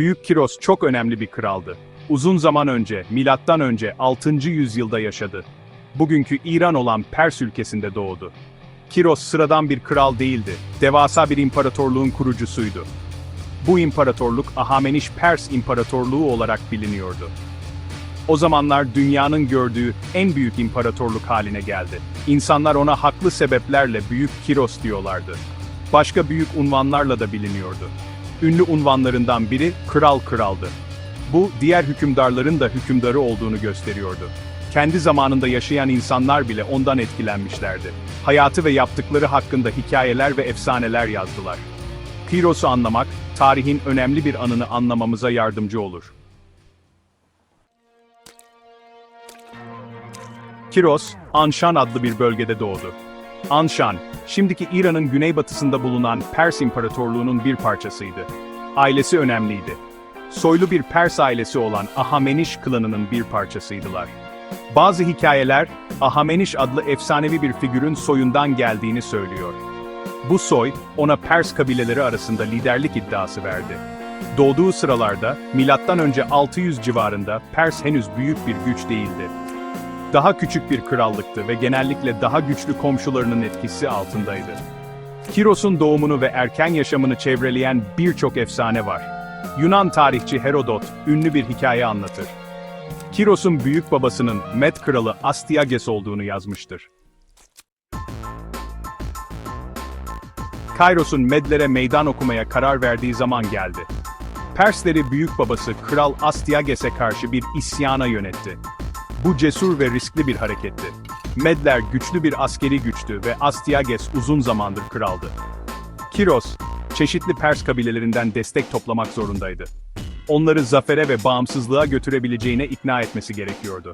Büyük Kiros çok önemli bir kraldı. Uzun zaman önce, milattan önce 6. yüzyılda yaşadı. Bugünkü İran olan Pers ülkesinde doğdu. Kiros sıradan bir kral değildi, devasa bir imparatorluğun kurucusuydu. Bu imparatorluk Ahameniş Pers İmparatorluğu olarak biliniyordu. O zamanlar dünyanın gördüğü en büyük imparatorluk haline geldi. İnsanlar ona haklı sebeplerle Büyük Kiros diyorlardı. Başka büyük unvanlarla da biliniyordu. Ünlü unvanlarından biri Kral Kral'dı. Bu, diğer hükümdarların da hükümdarı olduğunu gösteriyordu. Kendi zamanında yaşayan insanlar bile ondan etkilenmişlerdi. Hayatı ve yaptıkları hakkında hikayeler ve efsaneler yazdılar. Kiros'u anlamak, tarihin önemli bir anını anlamamıza yardımcı olur. Kiros, Anshan adlı bir bölgede doğdu. Anshan, şimdiki İran'ın güneybatısında bulunan Pers İmparatorluğu'nun bir parçasıydı. Ailesi önemliydi. Soylu bir Pers ailesi olan Ahameniş klanının bir parçasıydılar. Bazı hikayeler, Ahameniş adlı efsanevi bir figürün soyundan geldiğini söylüyor. Bu soy, ona Pers kabileleri arasında liderlik iddiası verdi. Doğduğu sıralarda, önce 600 civarında Pers henüz büyük bir güç değildi. Daha küçük bir krallıktı ve genellikle daha güçlü komşularının etkisi altındaydı. Kiros'un doğumunu ve erken yaşamını çevreleyen birçok efsane var. Yunan tarihçi Herodot ünlü bir hikaye anlatır. Kiros'un büyük babasının Med kralı Astyages olduğunu yazmıştır. Kairos'un Medlere meydan okumaya karar verdiği zaman geldi. Persleri büyük babası Kral Astyages'e karşı bir isyana yönetti. Bu cesur ve riskli bir hareketti. Medler güçlü bir askeri güçtü ve Astyages uzun zamandır kraldı. Kiros, çeşitli Pers kabilelerinden destek toplamak zorundaydı. Onları zafere ve bağımsızlığa götürebileceğine ikna etmesi gerekiyordu.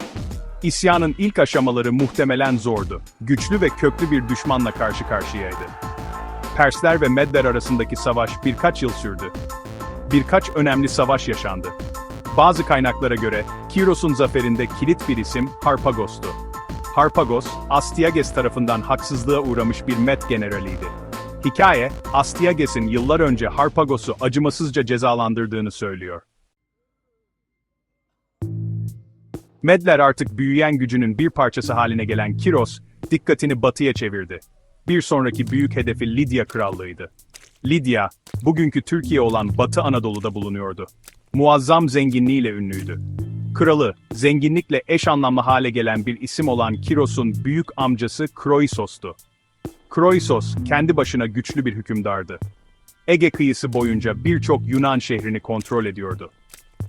İsyanın ilk aşamaları muhtemelen zordu. Güçlü ve köklü bir düşmanla karşı karşıyaydı. Persler ve Medler arasındaki savaş birkaç yıl sürdü. Birkaç önemli savaş yaşandı. Bazı kaynaklara göre Kiros'un zaferinde kilit bir isim Harpagos'tu. Harpagos, Astyages tarafından haksızlığa uğramış bir Med generaliydi. Hikaye, Astyages'in yıllar önce Harpagos'u acımasızca cezalandırdığını söylüyor. Medler artık büyüyen gücünün bir parçası haline gelen Kiros, dikkatini batıya çevirdi. Bir sonraki büyük hedefi Lidya Krallığıydı. Lidya, bugünkü Türkiye olan Batı Anadolu'da bulunuyordu. Muazzam zenginliğiyle ünlüydü. Kralı, zenginlikle eş anlamlı hale gelen bir isim olan Kiros'un büyük amcası Kroisos'tu. Kroisos, kendi başına güçlü bir hükümdardı. Ege kıyısı boyunca birçok Yunan şehrini kontrol ediyordu.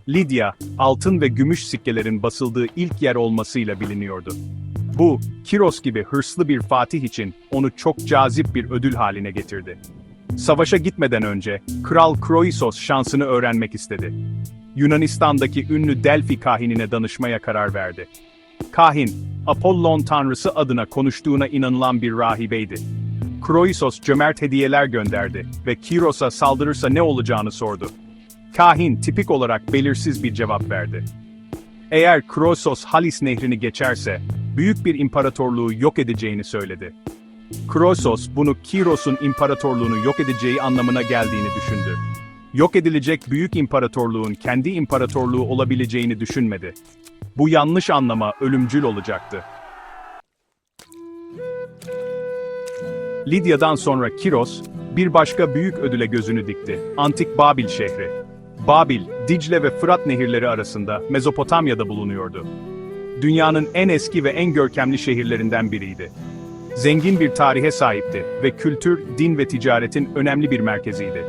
Lidya, altın ve gümüş sikkelerin basıldığı ilk yer olmasıyla biliniyordu. Bu, Kiros gibi hırslı bir fatih için onu çok cazip bir ödül haline getirdi. Savaşa gitmeden önce, Kral Kroisos şansını öğrenmek istedi. Yunanistan'daki ünlü Delphi kahinine danışmaya karar verdi. Kahin, Apollon tanrısı adına konuştuğuna inanılan bir rahibeydi. Kroisos cömert hediyeler gönderdi ve Kiros'a saldırırsa ne olacağını sordu. Kahin tipik olarak belirsiz bir cevap verdi. Eğer Kroisos Halis nehrini geçerse, büyük bir imparatorluğu yok edeceğini söyledi. Kroisos bunu Kiros'un imparatorluğunu yok edeceği anlamına geldiğini düşündü. Yok edilecek büyük imparatorluğun kendi imparatorluğu olabileceğini düşünmedi. Bu yanlış anlama ölümcül olacaktı. Lidya'dan sonra Kiros, bir başka büyük ödüle gözünü dikti. Antik Babil şehri. Babil, Dicle ve Fırat nehirleri arasında Mezopotamya'da bulunuyordu. Dünyanın en eski ve en görkemli şehirlerinden biriydi. Zengin bir tarihe sahipti ve kültür, din ve ticaretin önemli bir merkeziydi.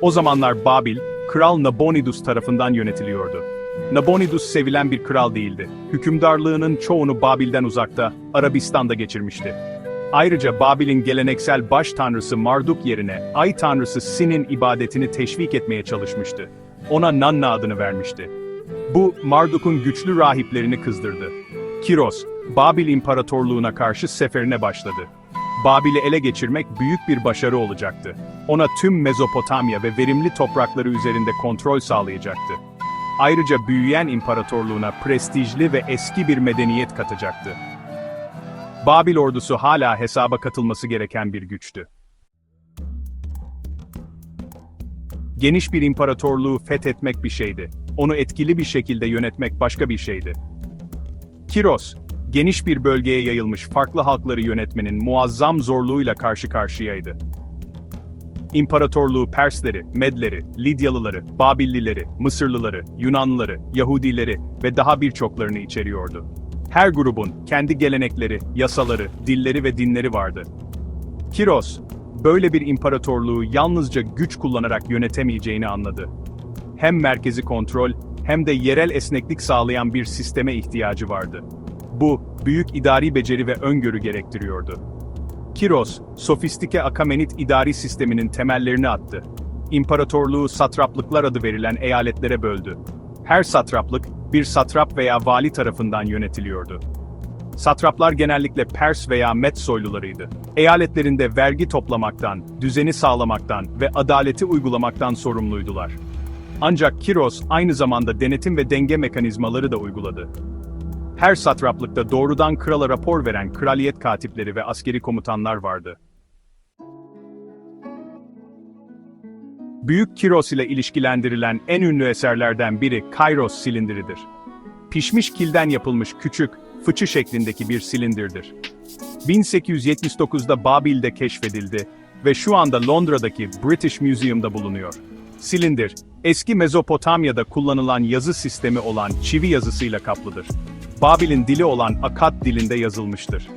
O zamanlar Babil, Kral Nabonidus tarafından yönetiliyordu. Nabonidus sevilen bir kral değildi. Hükümdarlığının çoğunu Babil'den uzakta, Arabistan'da geçirmişti. Ayrıca Babil'in geleneksel baş tanrısı Marduk yerine ay tanrısı Sin'in ibadetini teşvik etmeye çalışmıştı. Ona Nanna adını vermişti. Bu, Marduk'un güçlü rahiplerini kızdırdı. Kiros, Babil İmparatorluğu'na karşı seferine başladı. Babil'i ele geçirmek büyük bir başarı olacaktı. Ona tüm Mezopotamya ve verimli toprakları üzerinde kontrol sağlayacaktı. Ayrıca büyüyen imparatorluğuna prestijli ve eski bir medeniyet katacaktı. Babil ordusu hala hesaba katılması gereken bir güçtü. Geniş bir imparatorluğu fethetmek bir şeydi. Onu etkili bir şekilde yönetmek başka bir şeydi. Kiros, geniş bir bölgeye yayılmış farklı halkları yönetmenin muazzam zorluğuyla karşı karşıyaydı. İmparatorluğu Persleri, Medleri, Lidyalıları, Babillileri, Mısırlıları, Yunanlıları, Yahudileri ve daha birçoklarını içeriyordu. Her grubun kendi gelenekleri, yasaları, dilleri ve dinleri vardı. Kiros, böyle bir imparatorluğu yalnızca güç kullanarak yönetemeyeceğini anladı. Hem merkezi kontrol, hem de yerel esneklik sağlayan bir sisteme ihtiyacı vardı. Bu, büyük idari beceri ve öngörü gerektiriyordu. Kiros, sofistike Akamenit idari sisteminin temellerini attı. İmparatorluğu satraplıklar adı verilen eyaletlere böldü. Her satraplık, bir satrap veya vali tarafından yönetiliyordu. Satraplar genellikle Pers veya Med soylularıydı. Eyaletlerinde vergi toplamaktan, düzeni sağlamaktan ve adaleti uygulamaktan sorumluydular. Ancak Kiros aynı zamanda denetim ve denge mekanizmaları da uyguladı. Her satraplıkta doğrudan krala rapor veren kraliyet katipleri ve askeri komutanlar vardı. Büyük Kiros ile ilişkilendirilen en ünlü eserlerden biri Kairos silindiridir. Pişmiş kilden yapılmış küçük, fıçı şeklindeki bir silindirdir. 1879'da Babil'de keşfedildi ve şu anda Londra'daki British Museum'da bulunuyor. Silindir, eski Mezopotamya'da kullanılan yazı sistemi olan çivi yazısıyla kaplıdır. Babil'in dili olan Akkad dilinde yazılmıştır.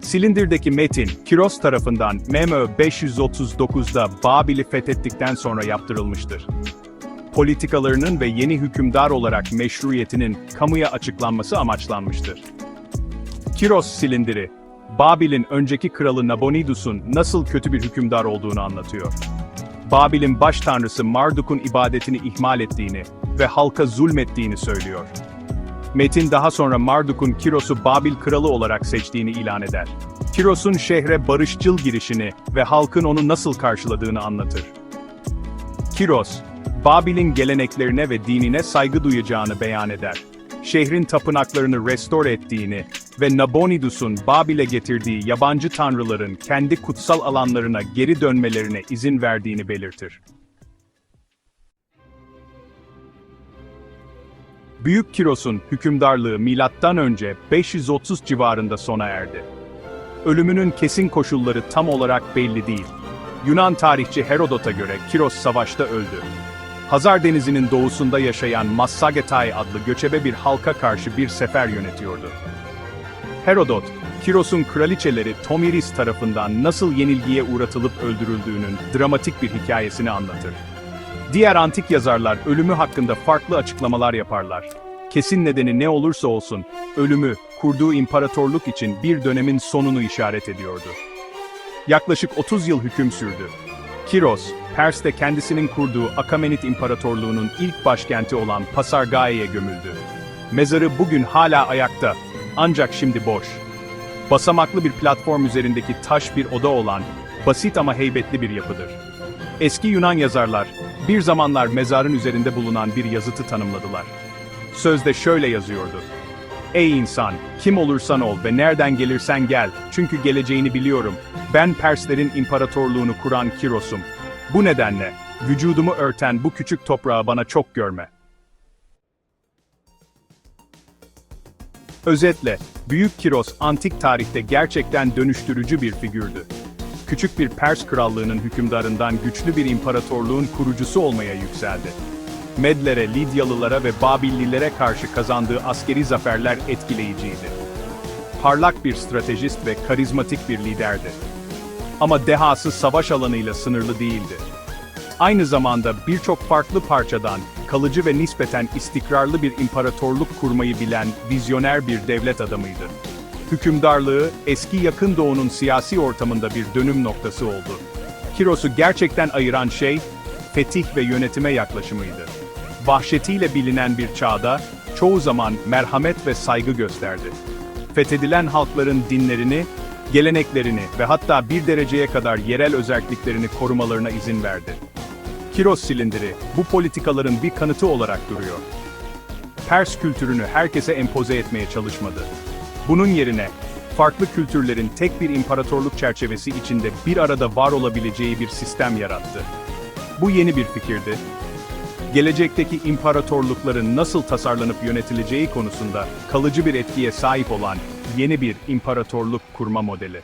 Silindirdeki metin, Kiros tarafından MMÖ 539'da Babil'i fethettikten sonra yaptırılmıştır. Politikalarının ve yeni hükümdar olarak meşruiyetinin kamuya açıklanması amaçlanmıştır. Kiros silindiri, Babil'in önceki kralı Nabonidus'un nasıl kötü bir hükümdar olduğunu anlatıyor. Babil'in baş tanrısı Marduk'un ibadetini ihmal ettiğini ve halka zulmettiğini söylüyor. Metin daha sonra Marduk'un Kiros'u Babil kralı olarak seçtiğini ilan eder. Kiros'un şehre barışçıl girişini ve halkın onu nasıl karşıladığını anlatır. Kiros, Babil'in geleneklerine ve dinine saygı duyacağını beyan eder. Şehrin tapınaklarını restore ettiğini ve Nabonidus'un Babil'e getirdiği yabancı tanrıların kendi kutsal alanlarına geri dönmelerine izin verdiğini belirtir. Büyük Kiros'un hükümdarlığı milattan önce 530 civarında sona erdi. Ölümünün kesin koşulları tam olarak belli değil. Yunan tarihçi Herodot'a göre Kiros savaşta öldü. Hazar Denizi'nin doğusunda yaşayan Massagetay adlı göçebe bir halka karşı bir sefer yönetiyordu. Herodot, Kiros'un kraliçeleri Tomiris tarafından nasıl yenilgiye uğratılıp öldürüldüğünün dramatik bir hikayesini anlatır. Diğer antik yazarlar ölümü hakkında farklı açıklamalar yaparlar. Kesin nedeni ne olursa olsun, ölümü, kurduğu imparatorluk için bir dönemin sonunu işaret ediyordu. Yaklaşık 30 yıl hüküm sürdü. Kiros, Pers'te kendisinin kurduğu Akamenit İmparatorluğu'nun ilk başkenti olan Pasargaye'ye gömüldü. Mezarı bugün hala ayakta, ancak şimdi boş. Basamaklı bir platform üzerindeki taş bir oda olan, basit ama heybetli bir yapıdır. Eski Yunan yazarlar, bir zamanlar mezarın üzerinde bulunan bir yazıtı tanımladılar. Sözde şöyle yazıyordu. Ey insan, kim olursan ol ve nereden gelirsen gel, çünkü geleceğini biliyorum. Ben Perslerin imparatorluğunu kuran Kiros'um. Bu nedenle, vücudumu örten bu küçük toprağı bana çok görme. Özetle, Büyük Kiros antik tarihte gerçekten dönüştürücü bir figürdü. Küçük bir Pers krallığının hükümdarından güçlü bir imparatorluğun kurucusu olmaya yükseldi. Medlere, Lidyalılara ve Babillilere karşı kazandığı askeri zaferler etkileyiciydi. Parlak bir stratejist ve karizmatik bir liderdi. Ama dehası savaş alanıyla sınırlı değildi. Aynı zamanda birçok farklı parçadan kalıcı ve nispeten istikrarlı bir imparatorluk kurmayı bilen vizyoner bir devlet adamıydı. Hükümdarlığı eski yakın doğunun siyasi ortamında bir dönüm noktası oldu. Kiros'u gerçekten ayıran şey, fetih ve yönetime yaklaşımıydı. Vahşetiyle bilinen bir çağda, çoğu zaman merhamet ve saygı gösterdi. Fethedilen halkların dinlerini, geleneklerini ve hatta bir dereceye kadar yerel özelliklerini korumalarına izin verdi. Kiros silindiri, bu politikaların bir kanıtı olarak duruyor. Pers kültürünü herkese empoze etmeye çalışmadı. Bunun yerine, farklı kültürlerin tek bir imparatorluk çerçevesi içinde bir arada var olabileceği bir sistem yarattı. Bu yeni bir fikirdi. Gelecekteki imparatorlukların nasıl tasarlanıp yönetileceği konusunda kalıcı bir etkiye sahip olan yeni bir imparatorluk kurma modeli.